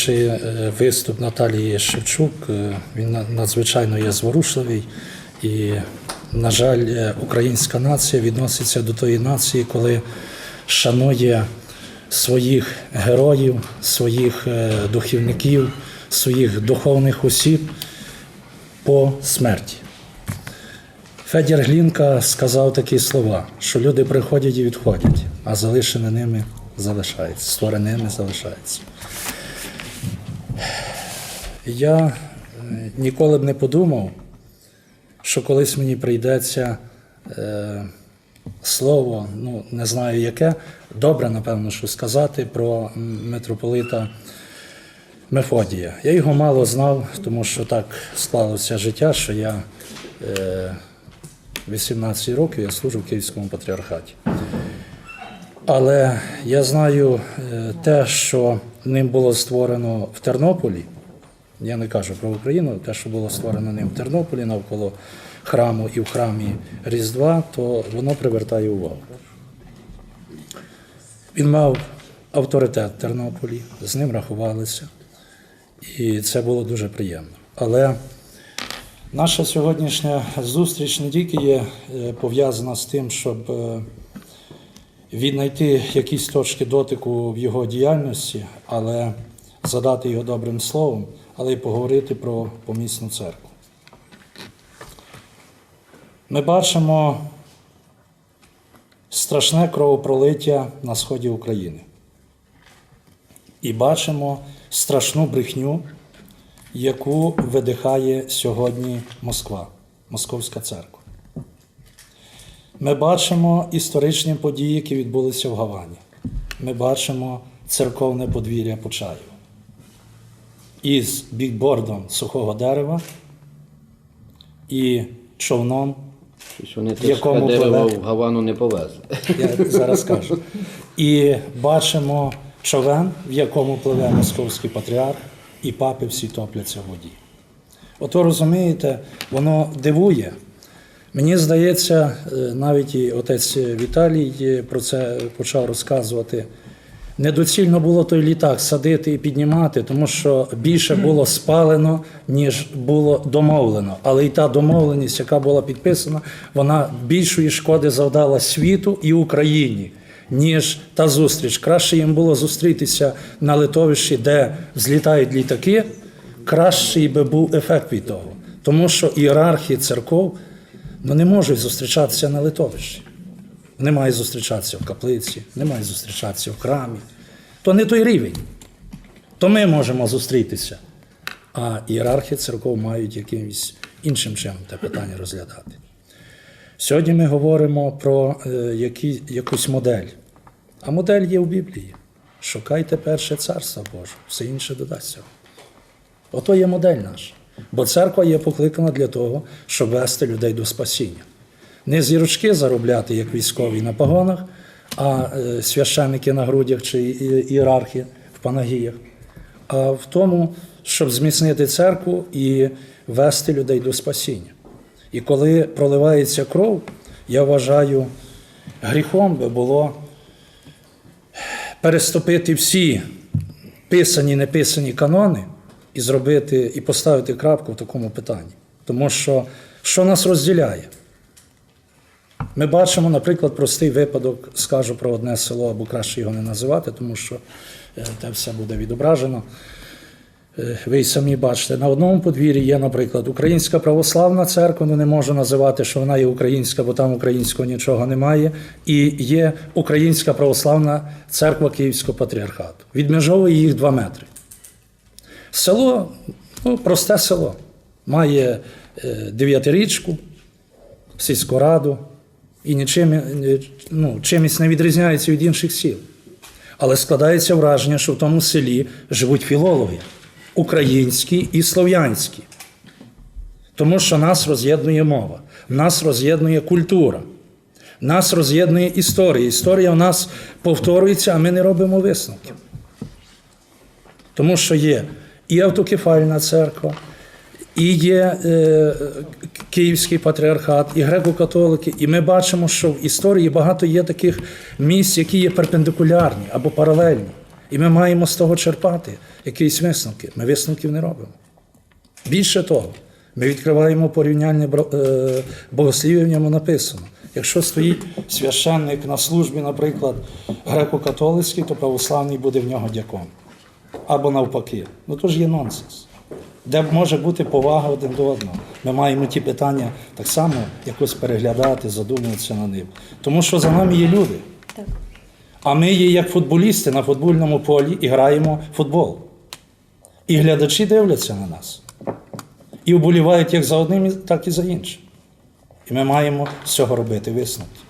слухаючи е, виступ Наталії Шевчук, е, він надзвичайно є зворушливий. І, на жаль, е, українська нація відноситься до тої нації, коли шанує своїх героїв, своїх духовників, своїх духовних осіб по смерті. Федір Глінка сказав такі слова, що люди приходять і відходять, а залишені ними залишається, створеними залишається. Я е, ніколи б не подумав, що колись мені прийдеться е, слово, ну не знаю яке, добре, напевно, що сказати про митрополита Мефодія. Я його мало знав, тому що так склалося життя, що я е, 18 років я служу в Київському патріархаті. Але я знаю е, те, що ним було створено в Тернополі. Я не кажу про Україну, те, що було створено ним в Тернополі навколо храму і в храмі Різдва, то воно привертає увагу. Він мав авторитет в Тернополі, з ним рахувалися, і це було дуже приємно. Але наша сьогоднішня зустріч не тільки є е, пов'язана з тим, щоб е, віднайти якісь точки дотику в його діяльності, але задати його добрим словом, але й поговорити про помісну церкву. Ми бачимо страшне кровопролиття на сході України. І бачимо страшну брехню, яку видихає сьогодні Москва, Московська церква. Ми бачимо історичні події, які відбулися в Гавані. Ми бачимо церковне подвір'я Почаєва. Із бікбордом сухого дерева і човном Щось вони В якому дерево пале- в Гавану не повезли. я зараз кажу. І бачимо човен, в якому пливе московський патріарх, і папи всі топляться в воді. Ото розумієте, воно дивує. Мені здається, е, навіть і отець Віталій е, про це почав розказувати. Недоцільно було той літак садити і піднімати, тому що більше було спалено, ніж було домовлено. Але і та домовленість, яка була підписана, вона більшої шкоди завдала світу і Україні, ніж та зустріч. Краще їм було зустрітися на литовищі, де злітають літаки, кращий би був ефект від того. Тому що ієрархії церков ну, не можуть зустрічатися на литовищі. Не має зустрічатися в каплиці, не має зустрічатися в храмі. То не той рівень. То ми можемо зустрітися. А ієрархи церков мають якимось іншим чином те питання розглядати. Сьогодні ми говоримо про е, які, якусь модель. А модель є в Біблії. Шукайте перше царство Боже, все інше додасться. Ото є модель наша. Бо церква є покликана для того, щоб вести людей до спасіння. Не зірочки заробляти, як військові на погонах, а е, священники на грудях чи ієрархи в панагіях, а в тому, щоб зміцнити церкву і вести людей до спасіння. І коли проливається кров, я вважаю, гріхом би було переступити всі писані, неписані канони і зробити і поставити крапку в такому питанні. Тому що що нас розділяє? Ми бачимо, наприклад, простий випадок, скажу про одне село, або краще його не називати, тому що те все буде відображено. Е, Ви й самі бачите, на одному подвір'ї є, наприклад, Українська православна церква, ну не можу називати, що вона є українська, бо там українського нічого немає. І є Українська православна церква Київського патріархату. Відмежовує їх два метри. Село, ну, просте село, має е, дев'ятирічку, сільську раду і нічим, е, ну, чимось не відрізняється від інших сіл. Але складається враження, що в тому селі живуть філологи українські і слов'янські. Тому що нас роз'єднує мова, нас роз'єднує культура, нас роз'єднує історія. Історія в нас повторюється, а ми не робимо висновків. Тому що є і автокефальна церква, і є е, Київський патріархат, і греко-католики. І ми бачимо, що в історії багато є таких місць, які є перпендикулярні або паралельні. І ми маємо з того черпати якісь висновки. Ми висновків не робимо. Більше того, ми відкриваємо порівняльне богослів'я, в ньому написано. Якщо стоїть священник на службі, наприклад, греко-католицький, то православний буде в нього дякон. Або навпаки. Ну то ж є нонсенс. Де може бути повага один до одного. Ми маємо ті питання так само якось переглядати, задумуватися над ним. Тому що за нами є люди. Так. А ми є як футболісти на футбольному полі і граємо футбол. І глядачі дивляться на нас. І вболівають як за одним, так і за іншим. І ми маємо з цього робити висновки.